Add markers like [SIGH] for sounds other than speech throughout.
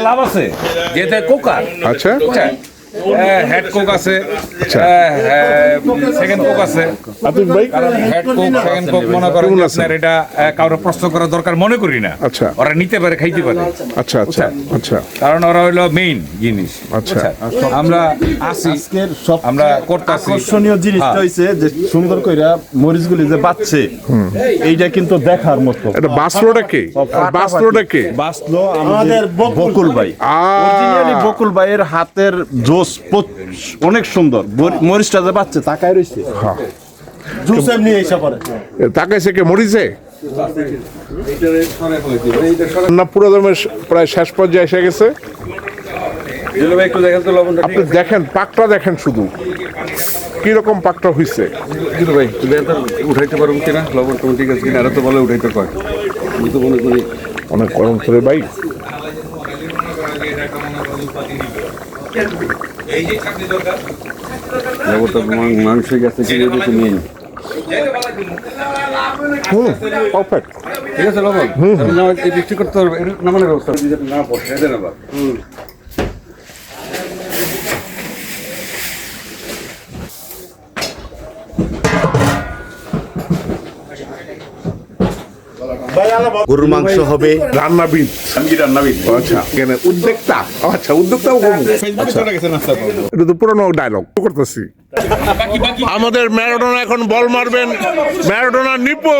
লাভ আছে? যেতে কোকার। আচ্ছা। হেড কোক আছে। সেকেন্ড কোক আছে। হেড কোক সেকেন্ড কোক মনে করেন যে আছেন? আপনার এটা কারও প্রশ্ন করা দরকার মনে করি না। আচ্ছা। ওরা নিতে পারে খাইতে পারে। আচ্ছা আচ্ছা আচ্ছা। কারণ ওরা হইল মেইন জিনিস। আচ্ছা। আমরা আসি সব আমরা করতেছি। আকর্ষণীয় জিনিসটা হ্যাঁ। হইছে যে সুন্দর কইরা মরিচগুলি যে বাচ্ছে এইটা কিন্তু দেখার মতো। এটা বাসলোটা কে? বাসলোটা কে? বাঁচলো আমাদের বকুল ভাই। অরিজিনালি বকুল ভাইয়ের হাতের পো- অনেক সুন্দর। মরিচটা যে বাচ্ছে তাকায় রইছে। হ্যাঁ। তাকাইছে কে মরিছে? না পুরো দমে প্রায় শেষ পর্যায়ে এসে গেছে। আপনি দেখেন পাকটা দেখেন শুধু। কি রকম পাকটা হইছে? ভাই উঠাইতে পারো কিনা লবণ টবণ ঠিক আছে কিনা? এরা তো বলে উঠাইতে কয়। আমি তো মনে করি অনেক গরম করে ভাই। মাংস গেছে কি এটা তো হুম পারফেক্ট ঠিক আছে লবণ। না বৃষ্টি করতে পারবে নামানোর ব্যবস্থা। না বসে দেন আবার। গরুর মাংস হবে। রান্নাবিদ। আমি রান্নাবিদ? আচ্ছা কেন উদ্যোক্তা। আচ্ছা উদ্যোক্তাও কম এটা তো পুরোনো ডায়লগ করতেছি? আমাদের ম্যারাডোনা এখন বল মারবেন। ম্যারাডোনা নিপো।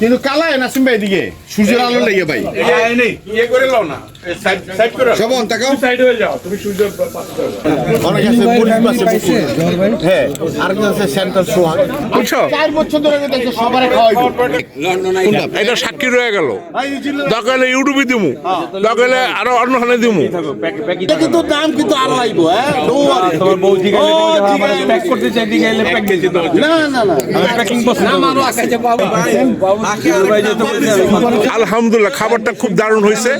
কিন্তু কালায় না শুনবে এদিকে সূর্যের আলো লেগে ভাই করে লাও না শোভন তাকাও অনেক আছে পুলিশ বাসে হ্যাঁ আর আছে সেন্ট্রাল সোহাগ বুঝছ চার বছর ধরে সবার এটা সাক্ষী রয়ে গেল দরকার ইউটিউবে দিমু দরকার আরও অন্যখানে দিমু কিন্তু দাম কিন্তু আরও আইব হ্যাঁ। প্যাক করতে চাই প্যাক তো না না না প্যাকিং পছন্দ আলহামদুলিল্লাহ খাবারটা খুব দারুণ হয়েছে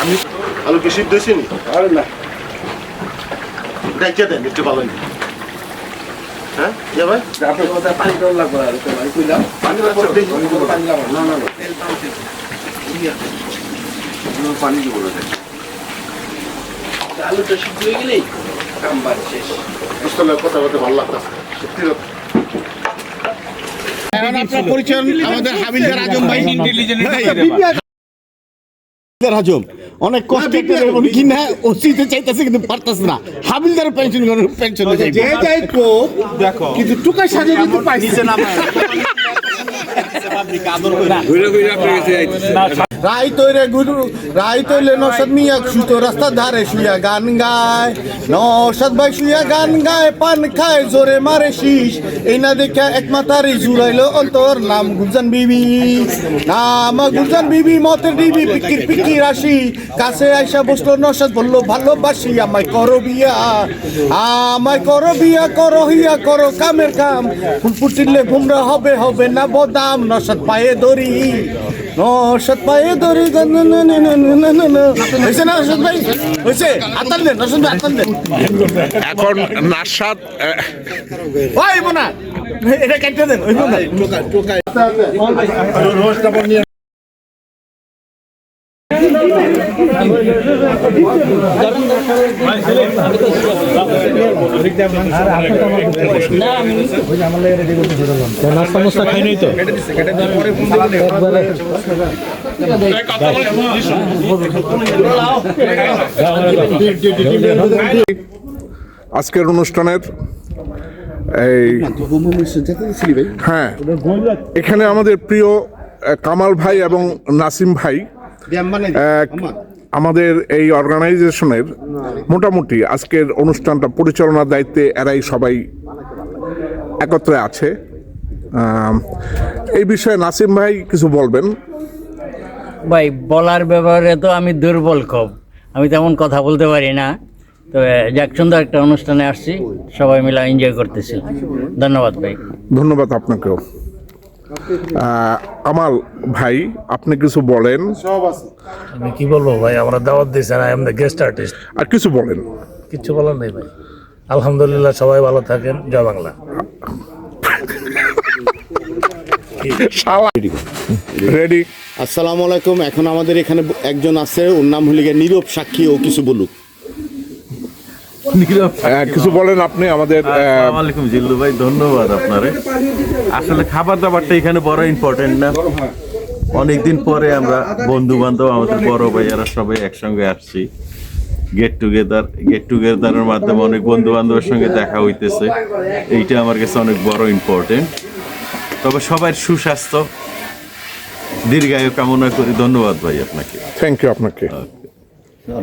আমি আলু কি সিদ্ধ হয়েছেনি আরে না। দেখে দেন একটু ভালো নেই হ্যাঁ? ভাই? আপনার কথা পানি লাগবে আর কইলাম পানি লাগবে না না না। পানি দিব না আলুটা সিদ্ধ হয়ে গেলেই? কাম বাদ শেষ। বুঝতে কথা বলতে ভালো লাগতেছে। এখন আপনার পরিচয় আমাদের হাবিলদার আজম ভাই। হাবিলদার অনেক কষ্ট করে কি না ওসিতে চাইতেছে কিন্তু পারতেছে না। হাবিলদার পেনশন পেনশন যে যাই কো দেখো। কিন্তু টুকা সাজে কিন্তু পাইছে না। [LAUGHS] রাই তৈরে গুরু, রাই তৈলে নসদ মিয়া সুতো রাস্তা ধারে শুয়া গান গায়। নসদ ভাই শুয়া গান গায়, পান খায়, জোরে মারে শীষ। এই না দেখা এক মাতারি জুড়াইলো অন্তর, নাম গুলজান বিবি। নাম গুলজান বিবি, মতের ডিবি পিকির পিকি রাশি কাছে আইসা বসল নসদ, বলল, ভালোবাসি, আমায় করো বিয়া। আমায় করো বিয়া, করো হিয়া, করো কামের কাম। ফুল ফুটিলে ভুমরা হবে হবে না বদাম। নসদ পায়ে দড়ি। নশত ভাই দরি হয়েছে না নশত ভাই? হয়েছে? আতাল দেন নশত ভাই আতাল দে এখন নাসাদ ওই বোনা এটা কেটে দেন ওই বোনা টোকায় আজকের অনুষ্ঠানের এই হ্যাঁ এখানে আমাদের প্রিয় কামাল ভাই এবং নাসিম ভাই আমাদের এই অর্গানাইজেশনের মোটামুটি আজকের অনুষ্ঠানটা পরিচালনার দায়িত্বে এরাই সবাই একত্রে আছে। এই বিষয়ে নাসিম ভাই কিছু বলবেন? ভাই বলার ব্যাপারে তো আমি দুর্বল খুব। আমি তেমন কথা বলতে পারি না। তো যাক সুন্দর একটা অনুষ্ঠানে আসছি। সবাই মিলে এনজয় করতেছি। ধন্যবাদ ভাই। ধন্যবাদ আপনাকেও। আমাল ভাই আপনি কিছু বলেন? আমি কি বলব ভাই আমরা দাওয়াত দিয়েছেন I am the guest artist আর কিছু বলেন। কিচ্ছু বলার নেই ভাই। আলহামদুলিল্লাহ সবাই ভালো থাকেন। জয় বাংলা। রেডি আসসালামু আলাইকুম। এখন আমাদের এখানে একজন আছে ওর নাম হলে গিয়ে নীরব সাক্ষী ও কিছু বলুক। কিছু বলেন আপনি আমাদের আহ, আসসালামাইকুম জিল্লু ভাই ধন্যবাদ আপনারে। আসলে খাবার দাবারটা এখানে বড় ইম্পর্টেন্ট না। অনেকদিন পরে আমরা বন্ধু বান্ধব আমাদের বড় ভাইয়ারা সবাই একসঙ্গে আসছি। গেট টুগেদার গেট টুগেদারের মাধ্যমে অনেক বন্ধু বান্ধবের সঙ্গে দেখা হইতেছে। এইটা আমার কাছে অনেক বড় ইম্পর্টেন্ট তবে সবার সুস্বাস্থ্য। দীর্ঘায়ু কামনা করি। ধন্যবাদ ভাই আপনাকে। থ্যাংক ইউ আপনাকে।